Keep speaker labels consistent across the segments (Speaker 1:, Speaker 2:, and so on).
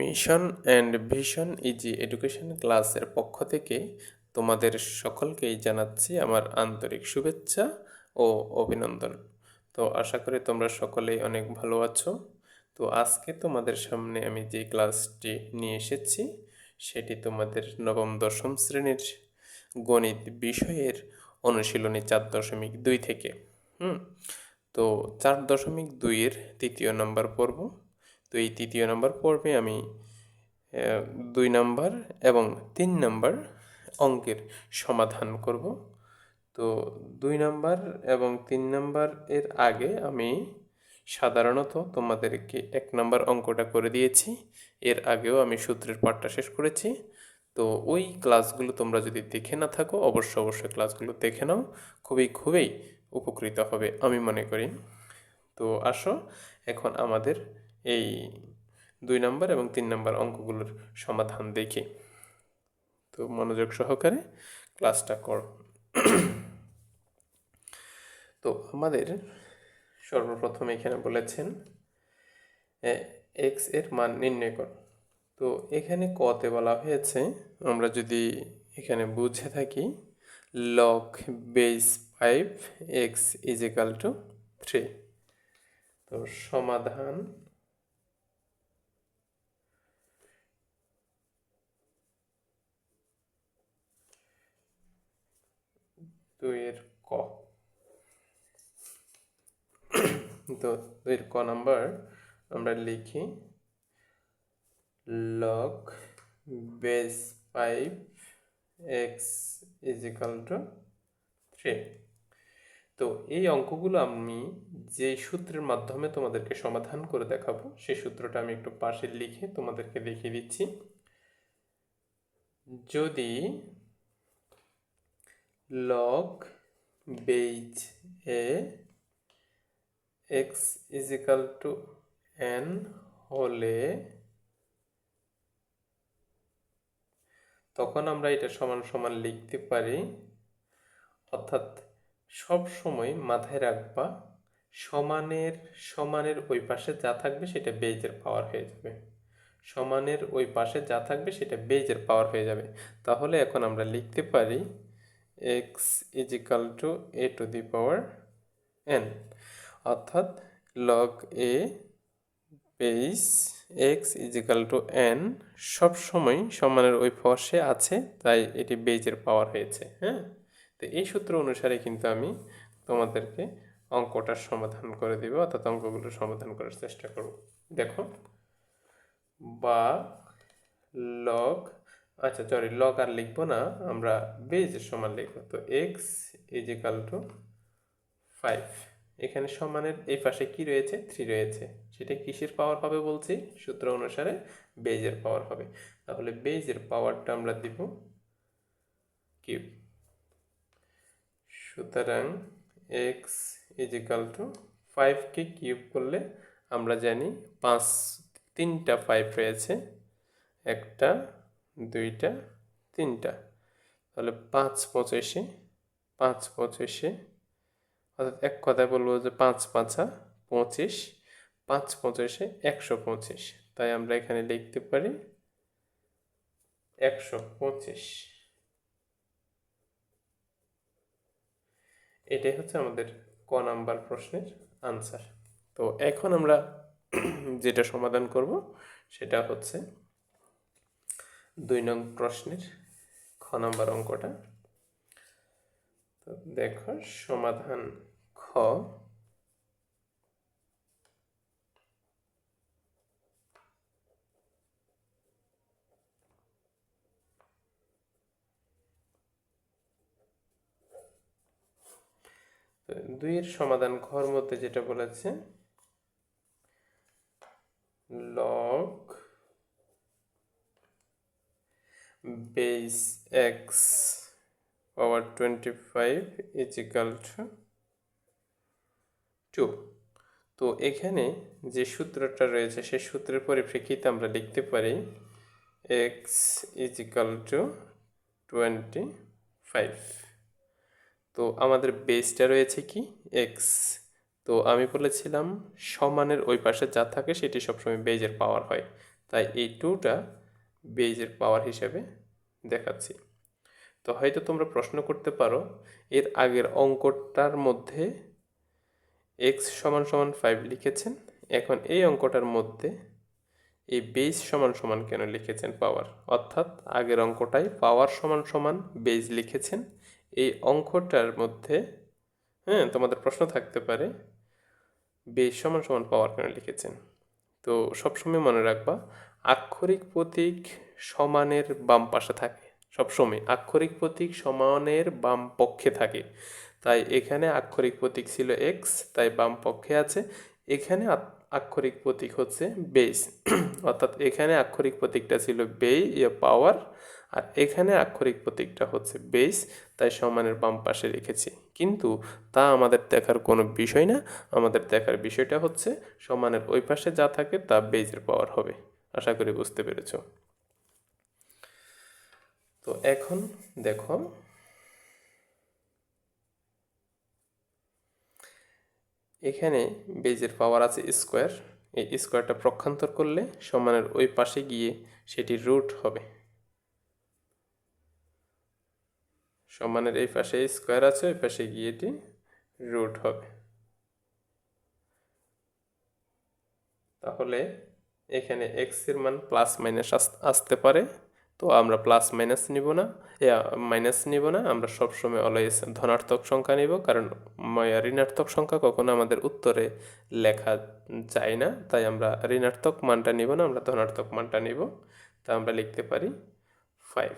Speaker 1: Mission and vision easy education ক্লাসের পক্ষ থেকে তোমাদের সকলকেই জানাচ্ছি আমার আন্তরিক শুভেচ্ছা ও অভিনন্দন। তো আশা করি তোমরা সকলেই অনেক ভালো আছো। তো আজকে তোমাদের সামনে আমি যে ক্লাসটি নিয়ে এসেছি, সেটি তোমাদের নবম দশম শ্রেণির গণিত বিষয়ের অনুশীলনী চার দশমিক দুই থেকে। হুম, তো চার দশমিক দুইয়ের তৃতীয় নম্বর পর্ব তো এই তৃতীয় নম্বর পর্বে আমি দুই নাম্বার এবং তিন নাম্বার অঙ্কের সমাধান করব। তো দুই নাম্বার এবং তিন নাম্বার এর আগে আমি সাধারণত তোমাদেরকে এক নাম্বার অঙ্কটা করে দিয়েছি। এর আগেও আমি সূত্রের পাঠটা শেষ করেছি। তো ওই ক্লাসগুলো তোমরা যদি দেখে না থাকো, অবশ্য অবশ্যই ক্লাসগুলো দেখে নাও। খুবই খুবই উপকৃত হবে, আমি মনে করি। তো আসো, এখন আমাদের এই দুই নাম্বার এবং তিন নাম্বার অঙ্কগুলোর সমাধান দেখি। তো মনোযোগ সহকারে ক্লাসটা কর। তো আমাদের সর্বপ্রথম এখানে বলেছেন এক্সের মান নির্ণয় কর। তো এখানে কতে বলা হয়েছে, আমরা যদি এখানে বুঝে থাকি log base five x is to three তো সমাধান দুইয়ের ক। তো দুইয়ের ক নাম্বার আমরা লিখি log base five x is equal to three তো এই অঙ্কগুলো আমি যে সূত্রের মাধ্যমে তোমাদেরকে সমাধান করে দেখাবো, সেই সূত্রটা আমি একটু পাশে লিখে তোমাদেরকে দেখিয়ে দিচ্ছি। যদি log base a x is equal to n হলে তখন আমরা এটা সমান সমান লিখতে পারি, অর্থাৎ সব সময় মাথায় রাখবা, সমানের সমানের ওই পাশে যা থাকবে সেটা বেজের পাওয়ার হয়ে যাবে। সমানের ওই পাশে যা থাকবে সেটা বেজের পাওয়ার হয়ে যাবে। তাহলে এখন আমরা লিখতে পারি x is equal to a to the power n অর্থাৎ log a base x is equal to n সবসময় সমানের ওই পাশে আছে, তাই এটি বেজের পাওয়ার হয়েছে হ্যাঁ? তো এই সূত্র অনুসারে কিন্তু আমি তোমাদেরকে অঙ্কটার সমাধান করে দিব, অর্থাৎ অঙ্কগুলো সমাধান করার চেষ্টা করব। দেখো বা লগ আচ্ছা সরি লগ আর লিখব না, আমরা বেজের সমান লিখব। তো x is equal to five এখানে সমানের এই পাশে কি রয়েছে? থ্রি রয়েছে। সেটা কিসের পাওয়ার হবে বলছি? সূত্র অনুসারে বেজের পাওয়ার হবে। তাহলে বেজের পাওয়ারটা আমরা দিব কিউব সুতরাং এক্স ইজ ইকাল টু ফাইভকে কিউব করলে আমরা জানি পাঁচ, তিনটা ফাইভ রয়েছে। একটা দুইটা, তিনটা। তাহলে পাঁচ পঁচাশি পাঁচ পঁচাশি, অর্থাৎ এক কথায় বলব যে পাঁচ পাঁচা পঁচিশ, পাঁচ পঁচাশি একশো পঁচিশ। তাই আমরা এখানে লিখতে পারি একশো পঁচিশ। এটাই হচ্ছে আমাদের ক নাম্বার প্রশ্নের আনসার তো এখন আমরা যেটা সমাধান করব সেটা হচ্ছে দুই নং প্রশ্নের খ নম্বর অঙ্কটা। তো দেখো, সমাধান খ। দুইয়ের সমাধান ঘর মধ্যে যেটা বলেছে log x power twenty five is equal to two তো এখানে যে সূত্রটা রয়েছে, সেই সূত্রের পরিপ্রেক্ষিতে আমরা লিখতে পারি is equal to twenty five তো আমাদের বেসটা রয়েছে কি? এক্স তো আমি বলেছিলাম সমানের ওই পাশে যা থাকে সেটি সবসময় বেজের পাওয়ার হয়। তাই এই টুটা বেজের পাওয়ার হিসেবে দেখাচ্ছি। তো হয়তো তোমরা প্রশ্ন করতে পারো, এর আগের অঙ্কটার মধ্যে এক্স সমান সমান ফাইভ লিখেছেন, এখন এই অঙ্কটার মধ্যে এই বেজ সমান সমান কেন লিখেছেন? পাওয়ার অর্থাৎ আগের অঙ্কটাই পাওয়ার সমান সমান বেজ লিখেছেন। এই অঙ্কটার মধ্যে হ্যাঁ তোমাদের প্রশ্ন থাকতে পারে বেজ সমান সমান পাওয়ার কেন লিখেছেন? তো সবসময় মনে রাখবা আক্ষরিক প্রতীক সমানের বাম পাশে থাকে। সবসময় আক্ষরিক প্রতীক সমানের বাম পক্ষে থাকে। তাই এখানে আক্ষরিক প্রতীক ছিল এক্স তাই বাম পক্ষে আছে। এখানে আক্ষরিক প্রতীক হচ্ছে বেস অর্থাৎ এখানে আক্ষরিক প্রতীকটা ছিল বে ইয়ে পাওয়ার আর এখানে আক্ষরিক প্রতীকটা হচ্ছে বেস তাই সমানের বাম পাশে রেখেছি। কিন্তু তা আমাদের দেখার কোনো বিষয় না। আমাদের দেখার বিষয়টা হচ্ছে সমানের ওই পাশে যা থাকে তা বেজের পাওয়ার হবে। আশা করি বুঝতে পেরেছ। তো এখন দেখো, এখানে বেজের পাওয়ার আছে স্কোয়ার। এই স্কোয়ারটা প্রক্ষান্তর করলে সমানের ওই পাশে গিয়ে সেটি রুট হবে। সমানের এই পাশে স্কোয়ার আছে, ওই পাশে গিয়ে এটি রুট হবে। তাহলে এখানে এক্সের মান প্লাস মাইনাস আসতে পারে, তো আমরা প্লাস মাইনাস নিব না। মাইনাস নিব না, আমরা সবসময় অলওয়েজ ধনাত্মক সংখ্যা নিব, কারণ ঋণাত্মক সংখ্যা কখনো আমাদের উত্তরে লেখা যায় না, তাই আমরা ঋণাত্মক মানটা নিব না, আমরা ধনাত্মক মানটা নিব। তা আমরা লিখতে পারি ফাইভ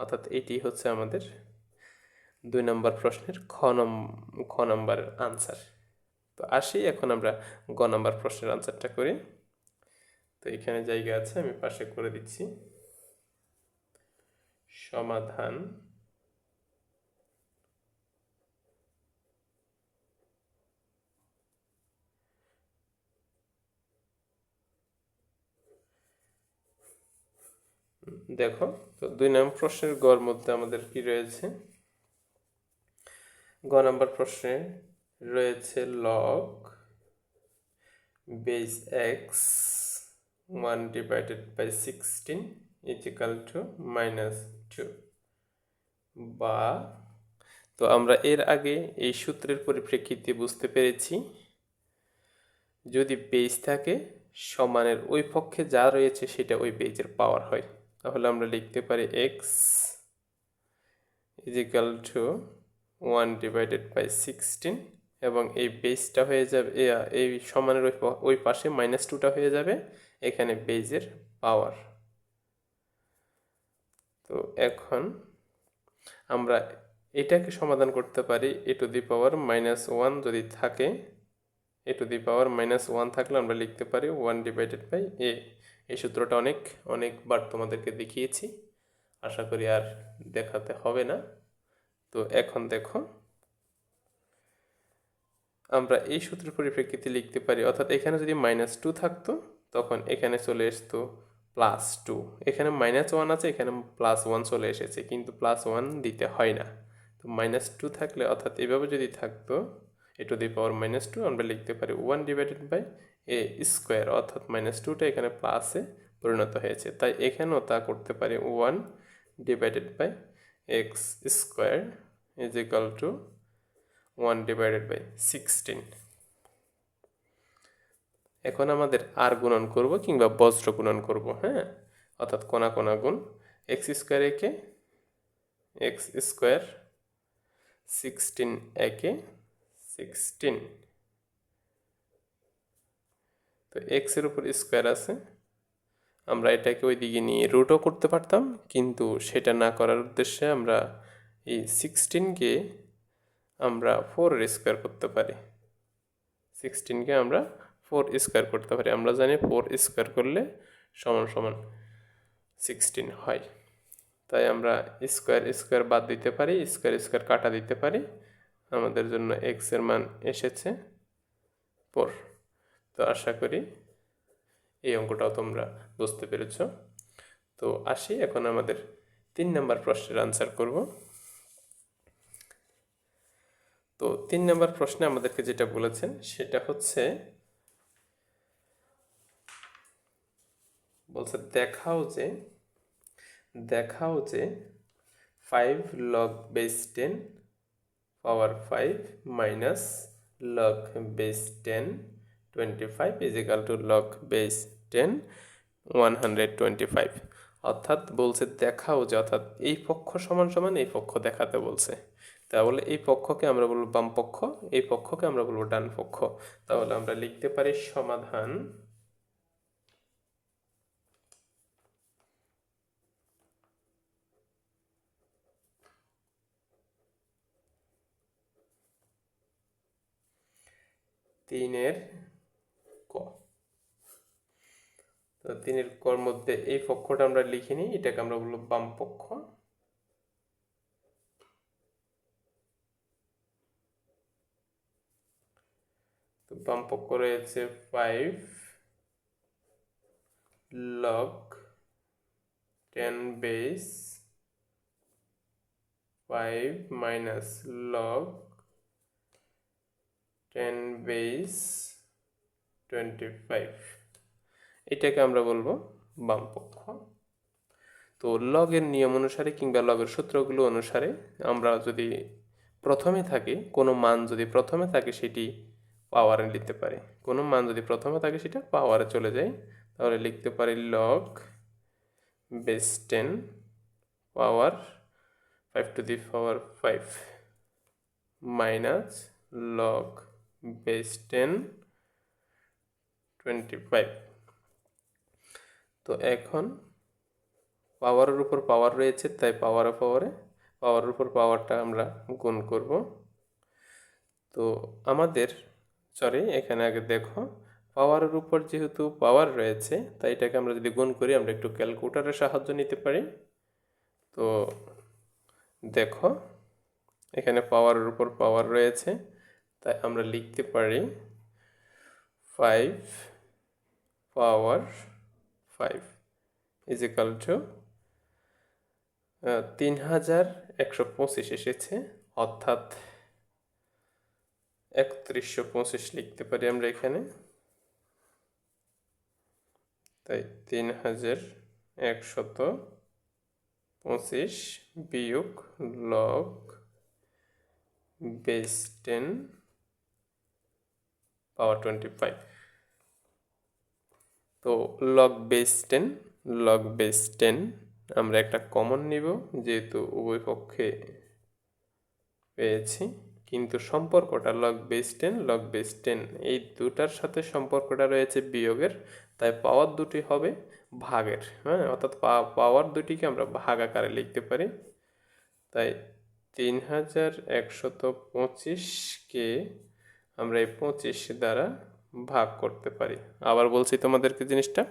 Speaker 1: অর্থাৎ এটি হচ্ছে আমাদের দুই নম্বর প্রশ্নের খ নম খ নম্বরের আনসার তো আসি এখন আমরা গ নম্বর প্রশ্নের আনসারটা করি। তো এখানে জায়গা আছে, আমি পাশে করে দিচ্ছি। সমাধান। দেখো, তো দুই নম্বর প্রশ্নের গড় মধ্যে আমাদের কি রয়েছে? গ নম্বর প্রশ্নে রয়েছে log base x one divided by sixteen is equal to minus two বা, তো আমরা এর আগে এই সূত্রের পরিপ্রেক্ষিতে বুঝতে পেরেছি, যদি বেজ থাকে, সমানের ওই পক্ষে যা রয়েছে সেটা ওই বেজের পাওয়ার হয়। তাহলে আমরা লিখতে পারি x is equal to one divided by sixteen এবং এই বেসটা হয়ে যাবে এই সমানের ওই ওই পাশে মাইনাস টুটা হয়ে যাবে, এখানে বেজের পাওয়ার তো এখন আমরা এটাকে সমাধান করতে পারি a to the power minus one যদি থাকে a to the power minus one থাকলে আমরা লিখতে পারি ওয়ান ডিভাইডেড বাই এ এই সূত্রটা অনেক অনেকবার তোমাদেরকে দেখিয়েছি, আশা করি আর দেখাতে হবে না। তো এখন দেখো আমরা এই সূত্রের পরিপ্রেক্ষিতে লিখতে পারি, অর্থাৎ এখানে যদি মাইনাস টু থাকতো, তখন এখানে চলে আসতো প্লাস টু এখানে মাইনাস ওয়ান আছে, এখানে প্লাস ওয়ান চলে এসেছে, কিন্তু প্লাস ওয়ান দিতে হয় না। তো মাইনাস টু থাকলে, অর্থাৎ এভাবে যদি থাকতো, a to the power minus two আমরা লিখতে পারি one divided by a square অর্থাৎ মাইনাস টুটা এখানে প্লাসে পরিণত হয়েছে। তাই এখানেও তা করতে পারি one divided by x square is equal to one divided by sixteen এখন আমাদের আর গুণন করব কিংবা বজ্র গুণন করব হ্যাঁ? অর্থাৎ কোনা কোনা গুণ এক্স স্কোয়ার একে এক্স স্কোয়ার সিক্সটিন একে সিক্সটিন তো এক্সের উপর স্কোয়ার আছে। আমরা এটাকে ওই দিকে নিয়ে রুটও করতে পারতাম, কিন্তু সেটা না করার উদ্দেশ্যে আমরা এই সিক্সটিনকে আমরা ফোর স্কোয়ার করতে পারি। সিক্সটিনকে আমরা ফোর স্কোয়ার করতে পারি। আমরা জানি ফোর স্কোয়ার করলে সমান সমান সিক্সটিন হয়। তাই আমরা স্কোয়ার স্কোয়ার বাদ দিতে পারি স্কোয়ার স্কোয়ার কাটা দিতে পারি। আমাদের জন্য এক্সের মান এসেছে ফোর তো আশা করি এই অঙ্কটাও তোমরা বুঝতে পেরেছ। তো আসি, এখন আমাদের তিন নম্বর প্রশ্নের আনসার করব। তো তিন নম্বর প্রশ্নে আমাদেরকে যেটা বলেছেন, সেটা হচ্ছে, বলছে, দেখাও যে দেখাও যে five log base ten power five minus log base ten twenty five is two log base ten one hundred twenty five অর্থাৎ বলছে, দেখাও যে, অর্থাৎ এই পক্ষ সমান সমান এই পক্ষ দেখাতে বলছে। তাহলে এই পক্ষকে আমরা বলব বাম পক্ষ, এই পক্ষকে আমরা বলব ডান পক্ষ। তাহলে আমরা লিখতে পারি সমাধান। তিনের ক। তো তিনের কর মধ্যে এই পক্ষটা আমরা লিখিনি, এটাকে আমরা বলব বাম পক্ষ। পক্ষ রয়েছে five log ten base five minus log ten base twenty five এটাকে আমরা বলব বাম পক্ষ। তো লগের নিয়ম অনুসারে কিংবা লগের সূত্রগুলো অনুসারে আমরা যদি প্রথমে থাকে, কোনো মান যদি প্রথমে থাকে, সেটি পাওয়ারে লিখতে পারি। কোনো মান যদি প্রথমে থাকে সেটা পাওয়ারে চলে যায়। তাহলে লিখতে পারি log base ten power five to the power five minus log base ten twenty five তো এখন পাওয়ারের উপর পাওয়ার রয়েছে, তাই পাওয়ারে পাওয়ারে পাওয়ারের উপর পাওয়ারটা আমরা গুণ করব। তো আমাদের সরি এখানে আগে দেখো। পাওয়ারের উপর যেহেতু পাওয়ার রয়েছে, তাই এটাকে আমরা যদি গুণ করি, আমরা একটু ক্যালকুলেটারের সাহায্য নিতে পারি। তো দেখো, এখানে পাওয়ারের উপর পাওয়ার রয়েছে, তাই আমরা লিখতে পারি five power five is equal to তিন হাজার একশো পঁচিশ এসেছে, অর্থাৎ একত্রিশশো পঁচিশ লিখতে পারি আমরা এখানে। তাই তিন হাজার একশত পঁচিশ বিয়োগ log base ten power twenty five. তো log base ten, log base ten আমরা একটা কমন নিব, যেহেতু উভয় পক্ষে পেয়েছি। কিন্তু সম্পর্কটা log base ten log base ten এই দুটার সাথে সম্পর্কটা রয়েছে বিয়োগের, তাই পাওয়ার দুটি হবে ভাগের হ্যাঁ? অর্থাৎ পাওয়ার দুটিকে আমরা ভাগ আকারে লিখতে পারি। তাই তিন হাজার একশত পঁচিশকে আমরা এই পঁচিশ দ্বারা ভাগ করতে পারি। আবার বলছি তোমাদেরকে জিনিসটা।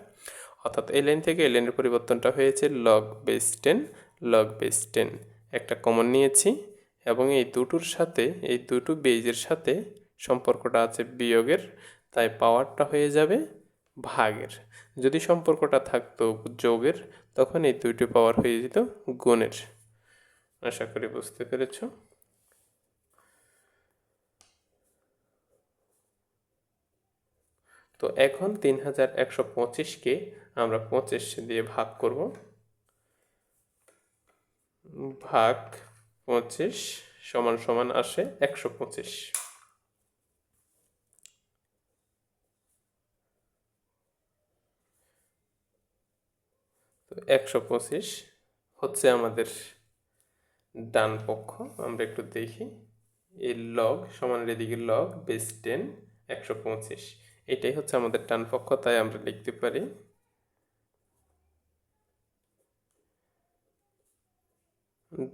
Speaker 1: অর্থাৎ এই লাইন থেকে এই লাইনের পরিবর্তনটা হয়েছে log base ten log base ten একটা কমন নিয়েছি। এবং এই দুটোর সাথে, এই দুটো বেজের সাথে সম্পর্কটা আছে বিয়োগের, তাই পাওয়ারটা হয়ে যাবে ভাগের। যদি সম্পর্কটা থাকতো যোগের, তখন এই দুইটি পাওয়ার হয়ে যেত গুণের। আশা করি বুঝতে পেরেছ? তো এখন তিন হাজার একশো পঁচিশকে আমরা পঁচিশ দিয়ে ভাগ করব। ভাগ পঁচিশ সমান সমান আসে একশো পঁচিশ। তো একশো পঁচিশ হচ্ছে আমাদের ডান পক্ষ, আমরা একটু দেখি। এই লগ সমানের এদিকে লগ বেস টেন একশো পঁচিশ। এটাই হচ্ছে আমাদের ডান পক্ষ, তাই আমরা লিখতে পারি।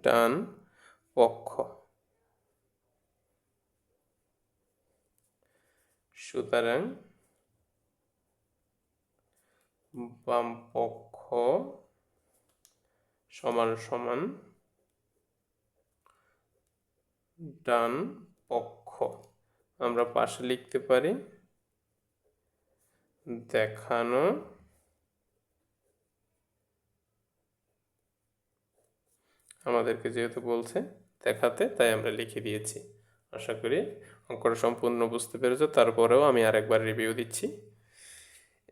Speaker 1: ডান পক্ষ। সুতরাং বাম পক্ষ সমান সমান ডান পক্ষ। আমরা পাশে লিখতে পারি দেখানো আমাদেরকে যেহেতু বলছে দেখাতে, তাই আমরা লিখে দিয়েছি। আশা করি অঙ্কটা সম্পূর্ণ বুঝতে পেরেছ। তারপরেও আমি আরেকবার রিভিউ দিচ্ছি।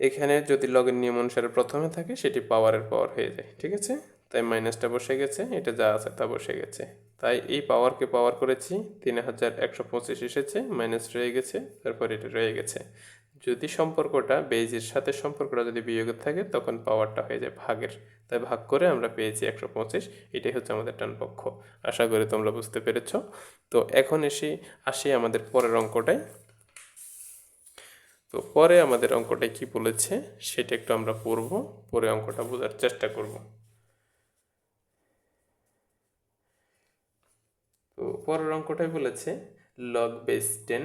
Speaker 1: এখানে যদি লগের নিয়ম অনুসারে প্রথমে থাকে, সেটি পাওয়ারের পাওয়ার হয়ে যায়, ঠিক আছে? তাই মাইনাসটা বসে গেছে, এটা যা আছে তা বসে গেছে। তাই এই পাওয়ারকে পাওয়ার করেছি, তিন হাজার একশো পঁচিশ এসেছে মাইনাস রয়ে গেছে, তারপর এটা রয়ে গেছে। যদি সম্পর্কটা বেজের সাথে সম্পর্কটা যদি বিয়োগের থাকে, তখন পাওয়ারটা হয়ে যায় ভাগের। তাই ভাগ করে আমরা পেয়েছি একশো পঁচিশ, এটাই হচ্ছে আমাদের টান পক্ষ। আশা করি তোমরা বুঝতে পেরেছ। তো এখন এসে আসি আমাদের পরের অঙ্কটায়। তো পরে আমাদের অঙ্কটা কি বলেছে, সেটা একটু আমরা পড়ব, পরে অঙ্কটা বোঝার চেষ্টা করব। তো পরের অঙ্কটাই বলেছে log base ten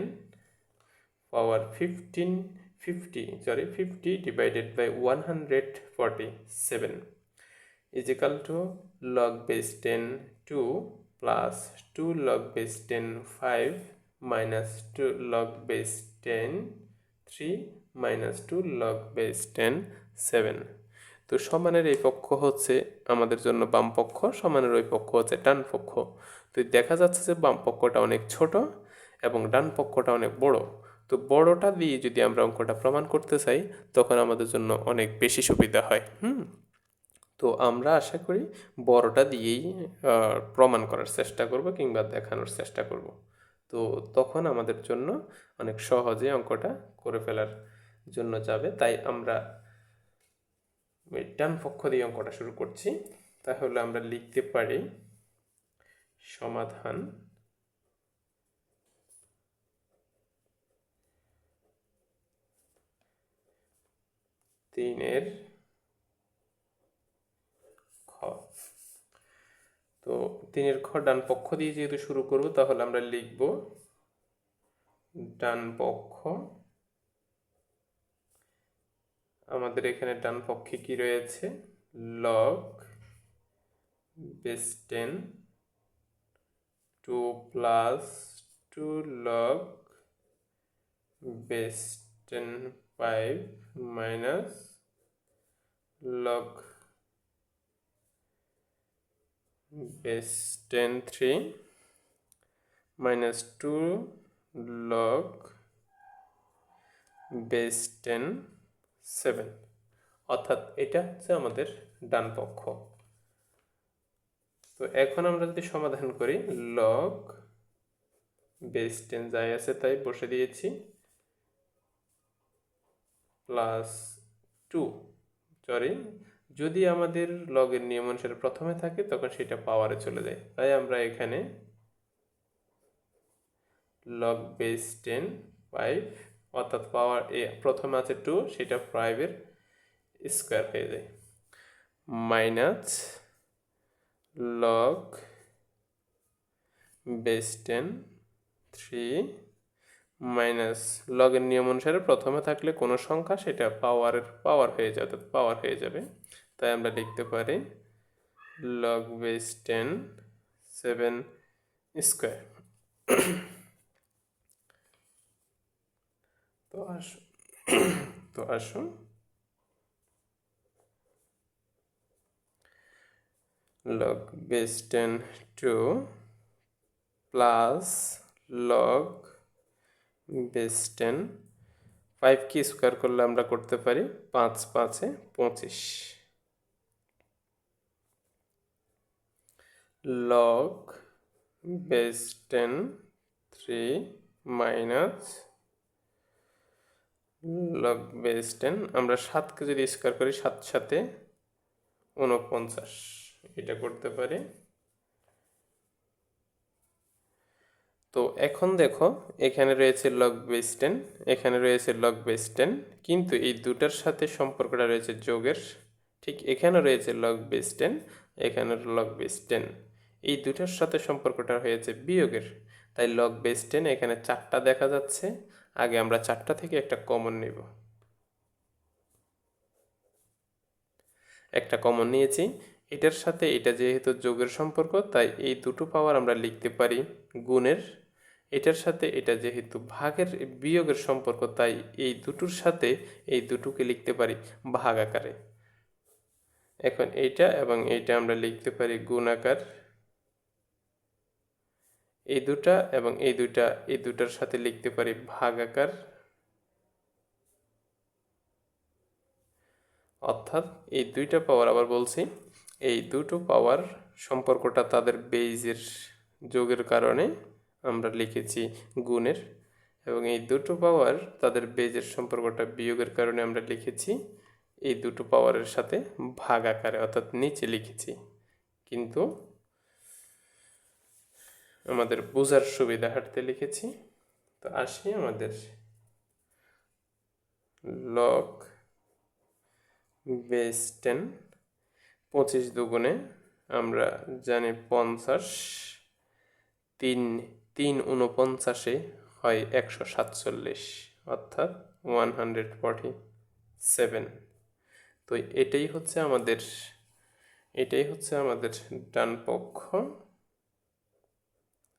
Speaker 1: power fifteen fifty sorry fifty divided by one hundred forty seven is equal to log base ten two plus two log base ten five minus two log base ten three minus two log base ten seven তো সমানের এই পক্ষ হচ্ছে আমাদের জন্য বাম পক্ষ, সমানের ওই পক্ষ হচ্ছে ডান পক্ষ। তো দেখা যাচ্ছে যে বাম পক্ষটা অনেক ছোট এবং ডান পক্ষটা অনেক বড়। তো বড়টা দিয়ে যদি আমরা অঙ্কটা প্রমাণ করতে চাই, তখন আমাদের জন্য অনেক বেশি সুবিধা হয়, হুম? তো আমরা আশা করি বড়টা দিয়েই প্রমাণ করার চেষ্টা করব কিংবা দেখানোর চেষ্টা করব। তো তখন আমাদের জন্য অনেক সহজে অঙ্কটা করে ফেলার জন্য যাবে। তাই আমরা ডান পক্ষ দিয়ে অঙ্কটা শুরু করছি। তাহলে আমরা লিখতে পারি সমাধান তিনের খ। তো তিনের খ ডান পক্ষ দিয়ে যেহেতু শুরু করব, তাহলে আমরা লিখব ডান পক্ষ। আমাদের এখানে ডান পক্ষে কি রয়েছে? Log base ten two plus two log base ten five minus log base ten three minus two log base ten seven অর্থাৎ এটা হচ্ছে আমাদের ডান পক্ষ। তো এখন আমরা যদি সমাধান করি লগ বেস টেন যাই আছে তাই বসে দিয়েছি প্লাস টু সরি যদি আমাদের লগের নিয়ম অনুসারে প্রথমে থাকে, তখন সেটা পাওয়ারে চলে যায়। তাই আমরা এখানে লগ বেস টেন ফাইভ অর্থাৎ পাওয়ার এ প্রথমে আছে টু সেটা ফাইভের স্কোয়ার হয়ে যায়। Minus log base ten three minus লগের নিয়ম অনুসারে প্রথমে থাকলে কোনো সংখ্যা সেটা পাওয়ারের, পাওয়ার হয়ে যাবে, পাওয়ার হয়ে যাবে। তাই আমরা লিখতে পারি log base ten seven square তো আসুন তো আসুন log base ten two plus log base ten. Five কি স্কোয়ার করলে আমরা করতে পারি? পাঁচ, পাঁচে পঁচিশ। Log base ten, three minus log base ten, আমরা সাতকে যদি স্কোয়ার করি, সাত সাথে উনপঞ্চাশ এটা করতে পারি। তো এখন দেখো, এখানে রয়েছে লগ বেস টেন এখানে রয়েছে লগ বেস টেন কিন্তু এই দুটার সাথে সম্পর্কটা রয়েছে যোগের। ঠিক এখানে রয়েছে লগ বেস টেন এখানে লগ বেস টেন এই দুটার সাথে সম্পর্কটা হয়েছে বিয়োগের। তাই লগ বেস টেন এখানে চারটা দেখা যাচ্ছে। আগে আমরা চারটা থেকে একটা কমন নেব। একটা কমন নিয়েছি। এটার সাথে এটা যেহেতু যোগের সম্পর্ক, তাই এই দুটো পাওয়ার আমরা লিখতে পারি গুণের। এটার সাথে এটা যেহেতু ভাগের বিয়োগের সম্পর্ক, তাই এই দুটোর সাথে এই দুটোকে লিখতে পারি ভাগ আকারে। এখন এইটা এবং এইটা আমরা লিখতে পারি গুণ আকার। এই দুটা এবং এই দুটা এই দুটার সাথে লিখতে পারি ভাগ আকার। অর্থাৎ এই দুইটা পাওয়ার আবার বলছি, এই দুটো পাওয়ার সম্পর্কটা তাদের বেইজের যোগের কারণে আমরা লিখেছি গুণের এবং এই দুটো পাওয়ার তাদের বেজের সম্পর্কটা বিয়োগের কারণে আমরা লিখেছি, এই দুটো পাওয়ারের সাথে ভাগ আকারে, অর্থাৎ নিচে লিখেছি। কিন্তু আমাদের বোঝার সুবিধার্থে লিখেছি। তো আসি আমাদের লক বেস টেন পঁচিশ দুগুণে আমরা জানি পঞ্চাশ, তিন তিন উনপঞ্চাশে হয় একশো সাতচল্লিশ, অর্থাৎ ওয়ান হান্ড্রেড ফর্টি সেভেন। তো এটাই হচ্ছে আমাদের, এটাই হচ্ছে আমাদের ডান পক্ষ।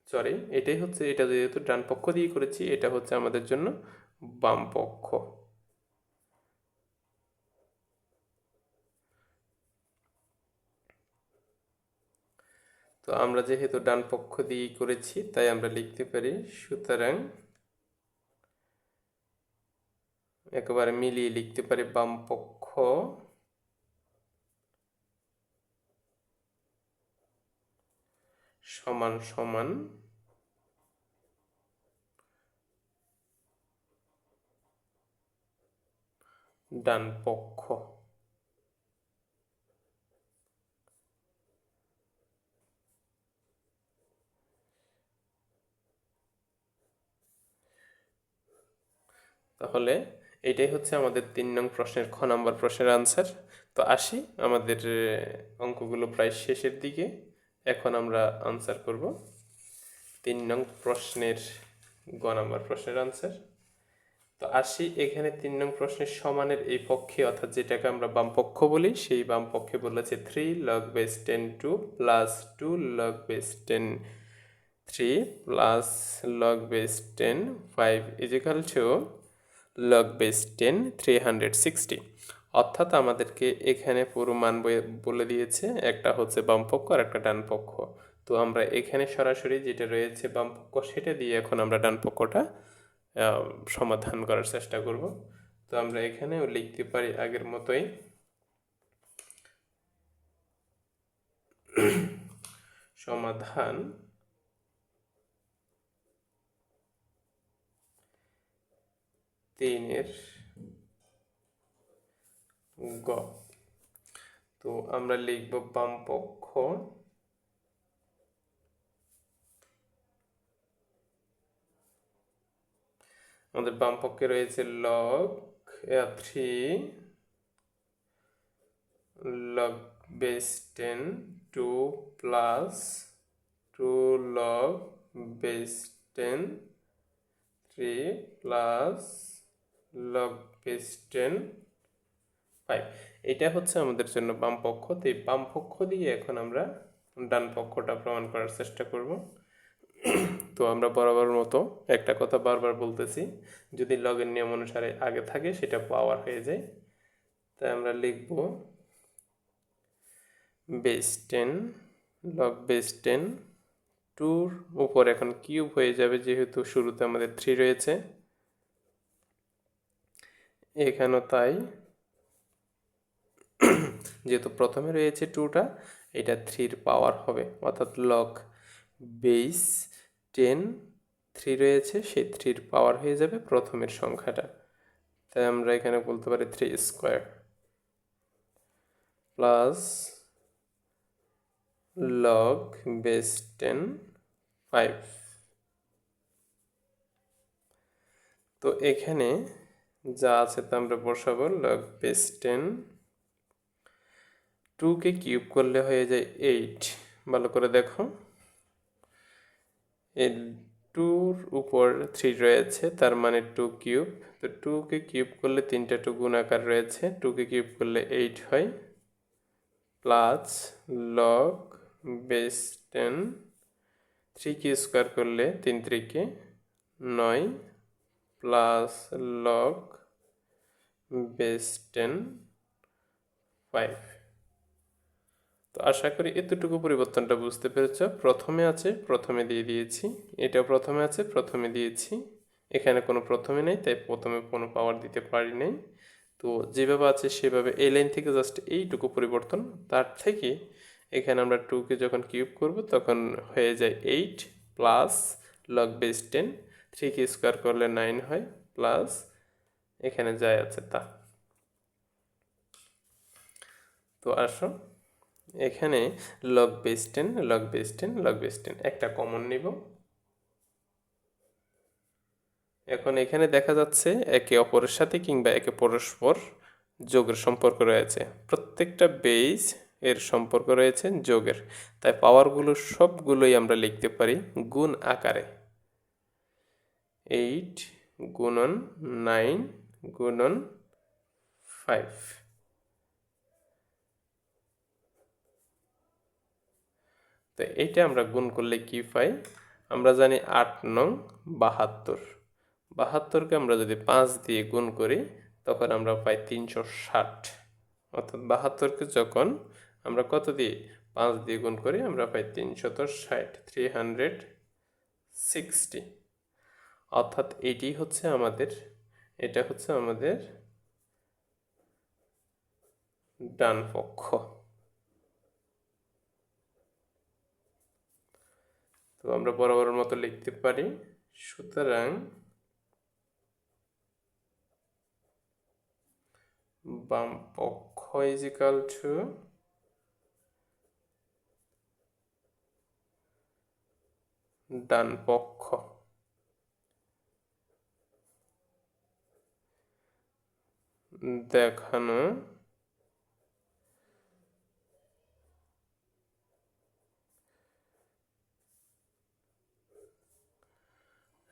Speaker 1: সরি এটাই হচ্ছে, এটা যেহেতু ডান পক্ষ দিয়ে করেছি, এটা হচ্ছে আমাদের জন্য বাম পক্ষ। তো আমরা যেহেতু ডান পক্ষ দিয়ে করেছি, তাই আমরা লিখতে পারি সুতরাং একেবারে মিলিয়ে লিখতে পারি বাম পক্ষ। সমান সমান ডান পক্ষ। তাহলে এটাই হচ্ছে আমাদের তিন নং প্রশ্নের খ নম্বর প্রশ্নের আনসার তো আসি আমাদের অঙ্কগুলো প্রায় শেষের দিকে। এখন আমরা আনসার করব তিন নং প্রশ্নের গ নম্বর প্রশ্নের আনসার তো আসি এখানে তিন নং প্রশ্নের সমানের এই পক্ষে, অর্থাৎ যেটাকে আমরা বাম পক্ষ বলি, সেই বাম পক্ষে বলেছে three log base ten two plus two log base ten three plus log base ten five equal to log base ten three hundred sixty অর্থাৎ আমাদেরকে এখানে পুরো মান বলে দিয়েছে, একটা হচ্ছে বামপক্ষ আর একটা ডান পক্ষ তো আমরা এখানে সরাসরি যেটা রয়েছে বামপক্ষ, সেটা দিয়ে এখন আমরা ডান পক্ষটা সমাধান করার চেষ্টা করব। তো আমরা এখানেও লিখতে পারি আগের মতোই। সমাধান তিনের গ। তো আমরা লিখব বাম পক্ষ আমাদের বাম পক্ষে রয়েছে log three, log base ten, two plus two log base ten, three plus log base ten five এটা হচ্ছে আমাদের জন্য বাম পক্ষ। তো এই বাম পক্ষ দিয়ে এখন আমরা ডান পক্ষটা প্রমাণ করার চেষ্টা করব। তো আমরা বরাবর মতো একটা কথা বারবার বলতেছি, যদি লগের নিয়ম অনুসারে আগে থাকে, সেটা পাওয়ার হয়ে যায়। তাই আমরা লিখব base ten log base ten টুর উপর এখন কিউব হয়ে যাবে, যেহেতু শুরুতে আমাদের থ্রি রয়েছে। এখানেও তাই। যেহেতু প্রথমে রয়েছে টুটা এটা থ্রির পাওয়ার হবে। অর্থাৎ লক বেস টেন থ্রি রয়েছে, সেই থ্রির পাওয়ার হয়ে যাবে প্রথমের সংখ্যাটা। তাই আমরা এখানে বলতে পারি three square plus log base ten five তো এখানে যা আছে তা আমরা বসাবো লগ বেস টেন টুকে কিউব করলে হয়ে যায় এইট ভালো করে দেখো। এই টুর উপর থ্রি রয়েছে, তার মানে টু কিউব তো টুকে কিউব করলে তিনটা টু গুণাকার রয়েছে টুকে কিউব করলে এইট হয়। Plus log base ten three কি স্কোয়ার করলে তিন ত্রিকে নয়। Plus log base ten five. তো আশা করি এতটুকু পরিবর্তনটা বুঝতে পেরেছ। প্রথমে আছে, প্রথমে দিয়ে দিয়েছি। এটা প্রথমে আছে, প্রথমে দিয়েছি। এখানে কোনো প্রথমে নেই, তাই প্রথমে কোনো পাওয়ার দিতে পারি নাই। তো যেভাবে আছে, সেভাবে এই লাইন থেকে জাস্ট এইটুকু পরিবর্তন। তার থেকে এখানে আমরা টুকে যখন কিউব করব, তখন হয়ে যায় eight plus log base ten থ্রিকে square করলে নাইন হয় প্লাস এখানে যায় আছে তা। তো আসো, এখানে log base ten log base ten log base ten একটা কমন নিব। এখন এখানে দেখা যাচ্ছে একে অপরের সাথে কিংবা একে পরস্পর যোগের সম্পর্ক রয়েছে। প্রত্যেকটা বেস এর সম্পর্ক রয়েছে যোগের। তাই পাওয়ারগুলো সবগুলোই আমরা লিখতে পারি গুণ আকারে। এইট গুণন নাইন গুণন ফাইভ তো এইটা আমরা গুণ করলে কি পাই? আমরা জানি আট নং বাহাত্তর। বাহাত্তরকে আমরা যদি পাঁচ দিয়ে গুণ করি, তখন আমরা পাই তিনশো ষাট। অর্থাৎ বাহাত্তরকে যখন আমরা কত দিয়ে পাঁচ দিয়ে গুণ করি, আমরা পাই তিনশত ষাট থ্রি হান্ড্রেড সিক্সটি অর্থাৎ এটি হচ্ছে আমাদের, এটা হচ্ছে আমাদের ডান পক্ষ। তো আমরা বরাবর মতো লিখতে পারি, সুতরাং বাম পক্ষ ইজ ইকাল টু ডান পক্ষ। দেখানো।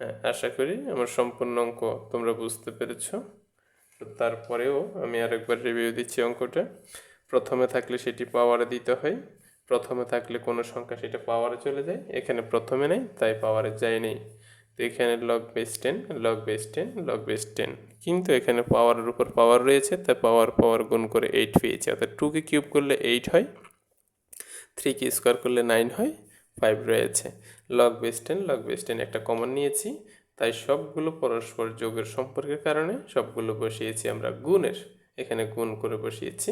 Speaker 1: হ্যাঁ আশা করি আমার সম্পূর্ণ অঙ্ক তোমরা বুঝতে পেরেছ। তো তারপরেও আমি আরেকবার রিভিউ দিচ্ছি অঙ্কটা। প্রথমে থাকলে সেটি পাওয়ারে দিতে হয়। প্রথমে থাকলে কোনো সংখ্যা সেটা পাওয়ারে চলে যায়। এখানে প্রথমে নেই, তাই পাওয়ারে যায় নেই। তো এখানে log base ten log base ten log base ten কিন্তু এখানে পাওয়ারের উপর পাওয়ার রয়েছে, তাই পাওয়ার পাওয়ার গুণ করে এইট পেয়েছি। অর্থাৎ টুকে কিউব করলে এইট হয় থ্রিকে স্কোয়ার করলে নাইন হয় ফাইভ রয়েছে। Log base ten log base ten একটা কমন নিয়েছি, তাই সবগুলো পরস্পর যোগের সম্পর্কের কারণে সবগুলো বসিয়েছি আমরা গুণের। এখানে গুণ করে বসিয়েছি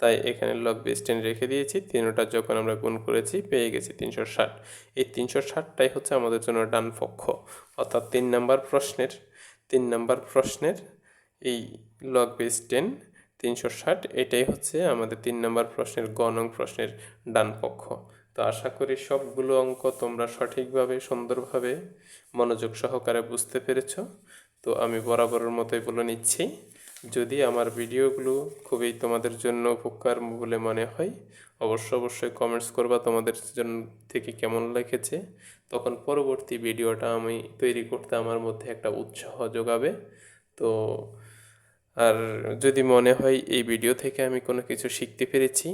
Speaker 1: তাই এখানে লগ বেস টেন রেখে দিয়েছি। তিনোটা যখন আমরা গুণ করেছি, পেয়ে গেছি তিনশো ষাট। এই তিনশো ষাটটাই হচ্ছে আমাদের জন্য ডান পক্ষ। অর্থাৎ তিন নাম্বার প্রশ্নের, তিন নাম্বার প্রশ্নের এই লগ বেস টেন তিনশো ষাট, এটাই হচ্ছে আমাদের তিন নম্বর প্রশ্নের গ নং প্রশ্নের ডান পক্ষ। তো আশা করি সবগুলো অঙ্ক তোমরা সঠিকভাবে, সুন্দরভাবে মনোযোগ সহকারে বুঝতে পেরেছ। তো আমি বরাবরের মতোই বলে নিচ্ছি। যদি আমার ভিডিওগুলো খুবই তোমাদের জন্য উপকার বলে মনে হয়, অবশ্য অবশ্যই কমেন্টস করবা তোমাদের জন্য থেকে কেমন লেগেছে। তখন পরবর্তী ভিডিওটা আমি তৈরি করতে আমার মধ্যে একটা উৎসাহ যোগাবে। তো, আর যদি মনে হয় এই ভিডিও থেকে আমি কোনো কিছু শিখতে পেরেছি,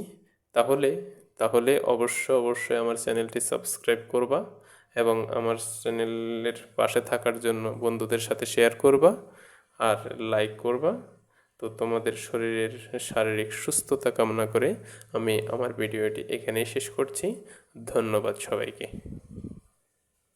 Speaker 1: তাহলে তাহলে অবশ্য অবশ্যই আমার চ্যানেলটি সাবস্ক্রাইব করবা এবং আমার চ্যানেলের পাশে থাকার জন্য বন্ধুদের সাথে শেয়ার করবা। আর লাইক করবা। তো তোমাদের শরীরের শারীরিক সুস্থতা কামনা করে আমি আমার ভিডিওটি এখানেই শেষ করছি। ধন্যবাদ সবাইকে।